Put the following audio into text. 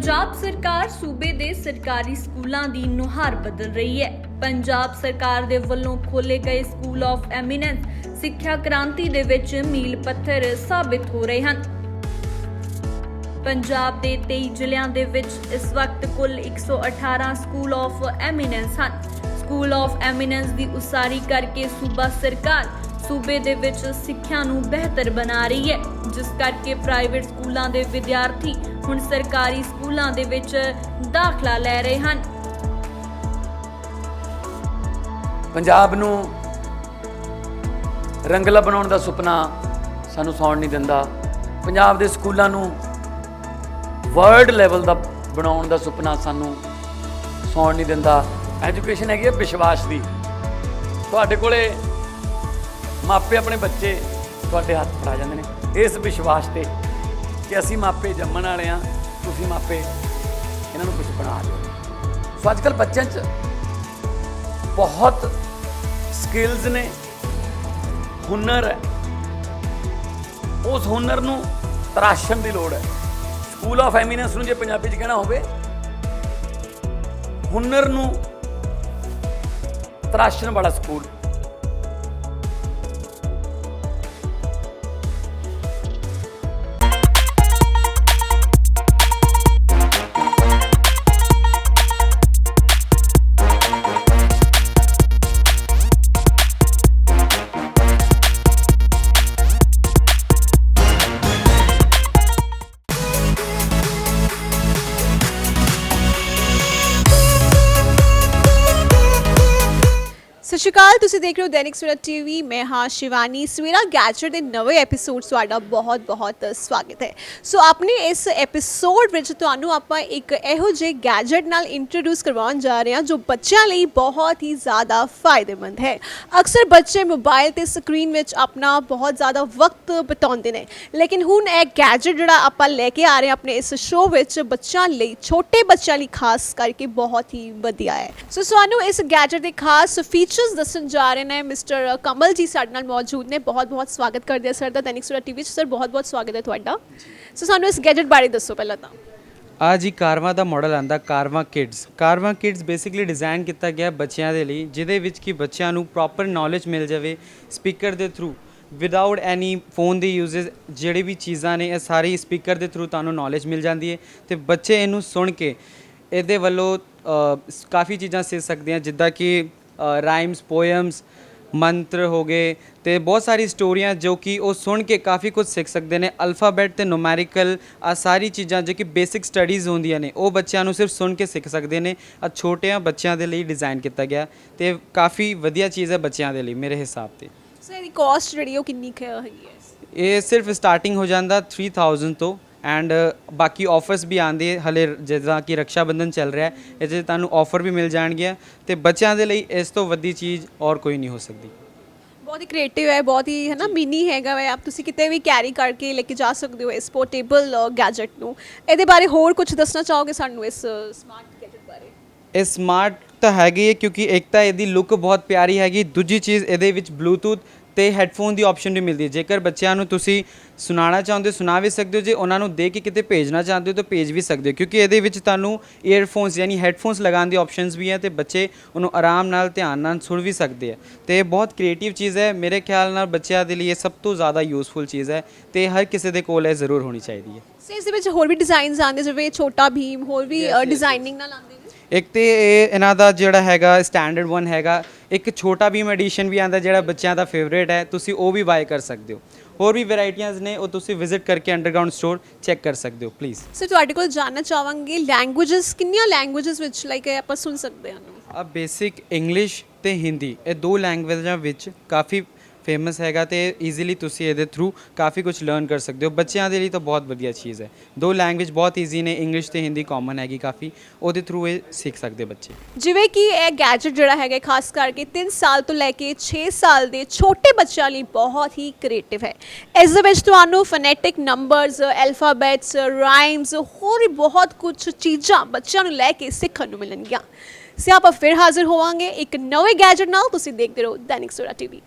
ਪੰਜਾਬ ਸਰਕਾਰ ਸੂਬੇ ਦੇ ਸਰਕਾਰੀ ਸਕੂਲਾਂ ਦੀ ਨੁਹਾਰ ਬਦਲ ਰਹੀ ਹੈ। ਪੰਜਾਬ ਸਰਕਾਰ ਦੇ ਵੱਲੋਂ ਖੋਲੇ ਗਏ ਸਕੂਲ ਆਫ ਐਮੀਨੈਂਸ ਸਿੱਖਿਆ ਕ੍ਰਾਂਤੀ ਦੇ ਵਿੱਚ ਮੀਲ ਪੱਥਰ ਸਾਬਿਤ ਹੋ ਰਹੇ ਹਨ। ਪੰਜਾਬ ਦੇ 23 ਜ਼ਿਲ੍ਹਿਆਂ ਦੇ ਵਿੱਚ ਇਸ ਵਕਤ ਕੁੱਲ 118 ਸਕੂਲ ਆਫ ਐਮੀਨੈਂਸ ਹਨ। ਸਕੂਲ ਆਫ ਐਮੀਨੈਂਸ ਦੀ ਉਸਾਰੀ ਕਰਕੇ ਸੂਬਾ ਸਰਕਾਰ ਸੂਬੇ ਦੇ ਵਿੱਚ ਸਿੱਖਿਆ ਨੂੰ ਬਿਹਤਰ ਬਣਾ ਰਹੀ ਹੈ, ਜਿਸ ਕਰਕੇ ਪ੍ਰਾਈਵੇਟ ਸਕੂਲਾਂ ਦੇ ਵਿਦਿਆਰਥੀ ਹੁਣ ਸਰਕਾਰੀ ਸਕੂਲਾਂ ਦੇ ਵਿੱਚ ਦਾਖਲਾ ਲੈ ਰਹੇ ਹਨ। ਪੰਜਾਬ ਨੂੰ ਰੰਗਲਾ ਬਣਾਉਣ ਦਾ ਸੁਪਨਾ ਸਾਨੂੰ ਸੌਣ ਨਹੀਂ ਦਿੰਦਾ। ਪੰਜਾਬ ਦੇ ਸਕੂਲਾਂ ਨੂੰ ਵਰਲਡ ਲੈਵਲ ਦਾ ਬਣਾਉਣ ਦਾ ਸੁਪਨਾ ਸਾਨੂੰ ਸੌਣ ਨਹੀਂ ਦਿੰਦਾ। ਐਜੂਕੇਸ਼ਨ ਹੈਗੀ ਹੈ ਵਿਸ਼ਵਾਸ ਦੀ। ਤੁਹਾਡੇ ਕੋਲੇ ਮਾਪੇ ਆਪਣੇ ਬੱਚੇ ਤੁਹਾਡੇ ਹੱਥ ਫੜਾ ਜਾਂਦੇ ਨੇ। ਇਸ ਵਿਸ਼ਵਾਸ ਤੇ ਕਿ ਅਸੀਂ ਮਾਪੇ ਜੰਮਣ ਵਾਲੇ ਆ ਤੁਸੀਂ ਮਾਪੇ ਇਹਨਾਂ ਨੂੰ ਕੁਝ ਬਣਾ ਦਿਓ। ਸੋ ਅੱਜ ਕੱਲ੍ਹ ਬੱਚਿਆਂ 'ਚ ਬਹੁਤ ਸਕਿੱਲਸ ਨੇ, ਹੁਨਰ ਹੈ। ਉਸ ਹੁਨਰ ਨੂੰ ਤਰਾਸ਼ਣ ਦੀ ਲੋੜ ਹੈ। ਸਕੂਲ ਆਫ ਐਮੀਨੈਂਸ ਨੂੰ ਜੇ ਪੰਜਾਬੀ 'ਚ ਕਹਿਣਾ ਹੋਵੇ, ਹੁਨਰ ਨੂੰ ਤਰਾਸ਼ਣ ਵਾਲਾ ਸਕੂਲ ਸ਼੍ਰੀ ਅਕਾਲ ਤੁਸੀਂ ਦੇਖ ਰਹੇ ਹੋ ਦੈਨਿਕ ਸਵੇਰਾ ਟੀਵੀ। ਮੈਂ ਹਾਂ ਸ਼ਿਵਾਨੀ। ਸਵੇਰਾ ਗੈਜਟ ਦੇ ਨਵੇਂ ਐਪੀਸੋਡ ਤੁਹਾਡਾ ਬਹੁਤ-ਬਹੁਤ ਸਵਾਗਤ ਹੈ। ਸੋ ਆਪਣੇ ਇਸ ਐਪੀਸੋਡ ਵਿੱਚ ਤੁਹਾਨੂੰ ਆਪਾਂ ਇੱਕ ਇਹੋ ਜਿਹੇ ਗੈਜਟ ਨਾਲ ਇੰਟਰੋਡਿਊਸ ਕਰਵਾਉਣ ਜਾ ਰਹੇ ਹਾਂ, ਜੋ ਬੱਚਿਆਂ ਲਈ ਬਹੁਤ ਹੀ ਜ਼ਿਆਦਾ ਫਾਇਦੇਮੰਦ ਹੈ। ਅਕਸਰ ਬੱਚੇ ਮੋਬਾਈਲ ਤੇ ਸਕਰੀਨ ਵਿੱਚ ਆਪਣਾ ਬਹੁਤ ਜ਼ਿਆਦਾ ਵਕਤ ਬਿਤਾਉਂਦੇ ਨੇ। ਲੇਕਿਨ ਹੁਣ ਇਹ ਗੈਜਟ ਜਿਹੜਾ ਆਪਾਂ ਲੈ ਕੇ ਆ ਰਹੇ ਹਾਂ ਆਪਣੇ ਇਸ ਸ਼ੋਅ ਵਿੱਚ, ਬੱਚਿਆਂ ਲਈ, ਛੋਟੇ ਬੱਚਿਆਂ ਲਈ ਖਾਸ ਕਰਕੇ ਬਹੁਤ ਹੀ ਵਧੀਆ ਹੈ। ਸੋ ਸਾਨੂੰ ਇਸ ਗੈਜਟ ਦੇ ਖਾਸ ਫੀਚਰਸ ਦੱਸਣ ਜਾ ਰਹੇ ਨੇ ਮਿਸਟਰ ਕਮਲ ਜੀ ਸਾਡੇ ਨਾਲ ਮੌਜੂਦ ਨੇ। ਬਹੁਤ ਬਹੁਤ ਸਵਾਗਤ ਕਰਦੇ ਆ ਸਰ ਦਾ ਦੈਨਿਕ ਸੂਰਾ ਟੀਵੀ 'ਚ। ਸਰ, ਬਹੁਤ ਬਹੁਤ ਸਵਾਗਤ ਹੈ ਤੁਹਾਡਾ। ਸੋ ਸਾਨੂੰ ਇਸ ਗੈਜਟ ਬਾਰੇ ਦੱਸੋ ਪਹਿਲਾਂ ਤਾਂ। ਆ ਜੀ, ਕਾਰਵਾ ਦਾ ਮਾਡਲ ਆਂਦਾ, Carvaan kids Carvaan kids basically design ਕੀਤਾ ਗਿਆ ਬੱਚਿਆਂ ਦੇ ਲਈ, ਜਿਹਦੇ ਵਿੱਚ ਕਿ ਬੱਚਿਆਂ ਨੂੰ ਪ੍ਰੋਪਰ ਨੌਲੇਜ ਮਿਲ ਜਾਵੇ ਸਪੀਕਰ ਦੇ ਥਰੂ ਵਿਦਆਊਟ ਐਨੀ ਫੋਨ ਦੀ ਯੂਜ਼ਸ ਜਿਹੜੀ ਵੀ ਚੀਜ਼ਾਂ ਨੇ, ਇਹ ਸਾਰੀ ਸਪੀਕਰ ਦੇ ਥਰੂ ਤੁਹਾਨੂੰ ਨੌਲੇਜ ਮਿਲ ਜਾਂਦੀ ਹੈ। ਤੇ ਬੱਚੇ ਇਹਨੂੰ ਸੁਣ ਕੇ, ਇਹਦੇ ਵੱਲੋਂ ਕਾਫੀ ਚੀਜ਼ਾਂ ਸਿੱਖ ਸਕਦੇ ਆ ਜਿੱਦਾਂ ਕਿ ਰਾਈਮਸ ਪੋਇਮਸ ਮੰਤਰ ਹੋ ਗਏ ਤੇ ਬਹੁਤ ਸਾਰੀ ਸਟੋਰੀਆਂ ਜੋ ਕਿ ਉਹ ਸੁਣ ਕੇ ਕਾਫੀ ਕੁਝ ਸਿੱਖ ਸਕਦੇ ਨੇ। ਅਲਫਾਬੈਟ ਤੇ ਨੂਮੈਰੀਕਲ ਆ ਸਾਰੀ ਚੀਜ਼ਾਂ ਜੋ ਕਿ ਬੇਸਿਕ ਸਟੱਡੀਜ਼ ਹੁੰਦੀਆਂ ਨੇ ਉਹ ਬੱਚਿਆਂ ਨੂੰ ਸਿਰਫ ਸੁਣ ਕੇ ਸਿੱਖ ਸਕਦੇ ਨੇ। ਆ ਛੋਟਿਆਂ ਬੱਚਿਆਂ ਦੇ ਲਈ ਡਿਜ਼ਾਈਨ ਕੀਤਾ ਗਿਆ ਤੇ ਕਾਫੀ ਵਧੀਆ ਚੀਜ਼ ਹੈ ਬੱਚਿਆਂ ਦੇ ਲਈ ਮੇਰੇ ਹਿਸਾਬ ਤੇ। ਸਰ ਇਹਦੀ ਕਾਸਟ ਜਿਹੜੀ ਉਹ ਕਿੰਨੀ ਕੁ ਹੈਗੀ ਹੈ? ਇਹ ਸਿਰਫ ਸਟਾਰਟਿੰਗ ਹੋ ਜਾਂਦਾ 3000 ਤੋਂ। ਐਂਡ ਬਾਕੀ ਆਫਰਸ ਵੀ ਆਉਂਦੇ ਹਲੇ ਜਿੱਦਾਂ ਕਿ ਰਕਸ਼ਾ ਬੰਧਨ ਚੱਲ ਰਿਹਾ ਹੈ। ਇਹਦੇ 'ਚ ਤੁਹਾਨੂੰ ਆਫਰ ਵੀ ਮਿਲ ਜਾਣਗੀਆਂ ਤੇ ਬੱਚਿਆਂ ਦੇ ਲਈ ਇਸ ਤੋਂ ਵੱਡੀ ਚੀਜ਼ ਔਰ ਕੋਈ ਨਹੀਂ ਹੋ ਸਕਦੀ। ਬਹੁਤ ਹੀ ਕ੍ਰੀਏਟਿਵ ਹੈ। ਬਹੁਤ ਹੀ ਹੈ ਨਾ ਮਿਨੀ ਹੈਗਾ ਵੇ। ਆਪ ਤੁਸੀਂ ਕਿਤੇ ਵੀ ਕੈਰੀ ਕਰਕੇ ਲੈ ਕੇ ਜਾ ਸਕਦੇ ਹੋ ਇਸ ਪੋਰਟੇਬਲ ਗੈਜਟ ਨੂੰ। ਇਹਦੇ ਬਾਰੇ ਹੋਰ ਕੁਝ ਦੱਸਣਾ ਚਾਹੋਗੇ ਸਾਨੂੰ ਇਸ ਸਮਾਰਟ ਗੈਜਟ ਬਾਰੇ? ਇਹ ਸਮਾਰਟ ਤਾਂ ਹੈਗੀ ਹੈ ਕਿਉਂਕਿ ਇੱਕ ਤਾਂ ਇਹਦੀ ਲੁੱਕ ਬਹੁਤ ਪਿਆਰੀ ਹੈਗੀ। ਦੂਜੀ ਚੀਜ਼ ਇਹਦੇ ਵਿੱਚ ਬਲੂਟੁੱਥ ਤੇ ਹੈੱਡਫੋਨ ਦੀ ਆਪਸ਼ਨ ਵੀ ਮਿਲਦੀ ਹੈ। ਜੇਕਰ ਬੱਚਿਆਂ ਨੂੰ ਤੁਸੀਂ ਸੁਣਾਉਣਾ ਚਾਹੁੰਦੇ ਹੋ ਸੁਣਾ ਵੀ ਸਕਦੇ ਹੋ ਜੇ ਉਹਨਾਂ ਨੂੰ ਦੇ ਕੇ ਕਿਤੇ ਭੇਜਣਾ ਚਾਹੁੰਦੇ ਹੋ ਤਾਂ ਭੇਜ ਵੀ ਸਕਦੇ ਹੋ। ਕਿਉਂਕਿ ਇਹਦੇ ਵਿੱਚ ਤੁਹਾਨੂੰ ਈਅਰਫੋਨਸ ਯਾਨੀ ਹੈੱਡਫੋਨਸ ਲਗਾਉਣ ਦੀ ਆਪਸ਼ਨਸ ਵੀ ਹੈ ਤੇ ਬੱਚੇ ਉਹਨੂੰ ਆਰਾਮ ਨਾਲ ਧਿਆਨ ਨਾਲ ਸੁਣ ਵੀ ਸਕਦੇ ਆ ਤੇ ਇਹ ਬਹੁਤ ਕ੍ਰੀਏਟਿਵ ਚੀਜ਼ ਹੈ। ਮੇਰੇ ਖਿਆਲ ਨਾਲ ਬੱਚਿਆਂ ਦੇ ਲਈ ਇਹ ਸਭ ਤੋਂ ਜ਼ਿਆਦਾ ਯੂਸਫੁਲ ਚੀਜ਼ ਹੈ ਤੇ ਹਰ ਕਿਸੇ ਦੇ ਕੋਲ ਇਹ ਜ਼ਰੂਰ ਹੋਣੀ ਚਾਹੀਦੀ ਹੈ। ਸੋ ਇਸ ਦੇ ਵਿੱਚ ਹੋਰ ਵੀ ਡਿਜ਼ਾਈਨਸ ਆਉਂਦੇ ਜਿਵੇਂ ਛੋਟਾ ਭੀਮ ਹੋਰ ਵੀ ਡਿਜ਼ਾਈਨਿੰਗ ਨਾਲ ਆਉਂਦੇ ਨੇ? ਇੱਕ ਤੇ ਇਹ ਇਹਨਾਂ ਦਾ ਜਿਹੜਾ ਹੈਗਾ ਸਟੈਂਡਰਡ ਵਨ ਹੈਗਾ ਇੱਕ ਛੋਟਾ ਭੀਮ ਐਡੀਸ਼ਨ ਵੀ ਆਂਦਾ ਜਿਹੜਾ ਬੱਚਿਆਂ ਦਾ ਫੇਵਰੇਟ ਹੈ ਤੁਸੀਂ ਉਹ ਵੀ ਬਾਏ ਕਰ ਸਕਦੇ ਹੋ। ਹੋਰ ਵੀ ਵੈਰਾਈਟੀਆਂ ਨੇ ਉਹ ਤੁਸੀਂ ਵਿਜ਼ਿਟ ਕਰਕੇ ਅੰਡਰਗਰਾਉਂਡ ਸਟੋਰ ਚੈੱਕ ਕਰ ਸਕਦੇ ਹੋ ਪਲੀਜ਼ ਸਰ ਤੁਹਾਡੇ ਕੋਲ ਜਾਨਣਾ ਚਾਹਾਂਗੇ ਲੈਂਗੁਏਜਸ ਕਿੰਨੀਆਂ ਲੈਂਗੁਏਜਸ ਵਿੱਚ ਲਾਈਕ ਆਪਾਂ ਸੁਣ ਸਕਦੇ ਹਾਂ? ਆ ਬੇਸਿਕ ਇੰਗਲਿਸ਼ ਤੇ ਹਿੰਦੀ ਇਹ ਦੋ ਲੈਂਗੁਏਜਾਂ ਵਿੱਚ ਕਾਫੀ ਫੇਮਸ ਹੈਗਾ ਤੇ ਈਜ਼ੀਲੀ ਤੁਸੀਂ ਇਹਦੇ ਥਰੂ ਕਾਫੀ ਕੁਝ ਲਰਨ ਕਰ ਸਕਦੇ ਹੋ। ਬੱਚਿਆਂ ਦੇ ਲਈ ਤਾਂ ਬਹੁਤ ਵਧੀਆ ਚੀਜ਼ ਹੈ। ਦੋ ਲੈਂਗੁਏਜ ਬਹੁਤ ਈਜ਼ੀ ਨੇ ਇੰਗਲਿਸ਼ ਤੇ ਹਿੰਦੀ ਕਾਮਨ ਹੈਗੀ ਕਾਫੀ। ਉਹਦੇ ਥਰੂ ਇਹ ਸਿੱਖ ਸਕਦੇ ਬੱਚੇ। ਜਿਵੇਂ ਕਿ ਇਹ ਗੈਜਟ ਜਿਹੜਾ ਹੈਗਾ, ਖਾਸ ਕਰਕੇ 3 ਸਾਲ ਤੋਂ ਲੈ ਕੇ 6 ਸਾਲ ਦੇ ਛੋਟੇ ਬੱਚਿਆਂ ਲਈ ਬਹੁਤ ਹੀ ਕ੍ਰੀਏਟਿਵ ਹੈ। ਇਸ ਦੇ ਵਿੱਚ ਤੁਹਾਨੂੰ ਫੋਨੈਟਿਕ ਨੰਬਰਸ ਐਲਫਾਬੈਟਸ ਰਾਈਮਸ ਹੋਰ ਵੀ ਬਹੁਤ ਕੁਝ ਚੀਜ਼ਾਂ ਬੱਚਿਆਂ ਨੂੰ ਲੈ ਕੇ ਸਿੱਖਣ ਨੂੰ ਮਿਲਣਗੀਆਂ। ਸੇ ਆਪਾਂ ਫਿਰ ਹਾਜ਼ਰ ਹੋਵਾਂਗੇ। ਇੱਕ ਨਵੇਂ ਗੈਜਟ ਨਾਲ ਤੁਸੀਂ ਦੇਖਦੇ ਰਹੋ ਦੈਨਿਕ ਸੂਰਾ ਟੀਵੀ।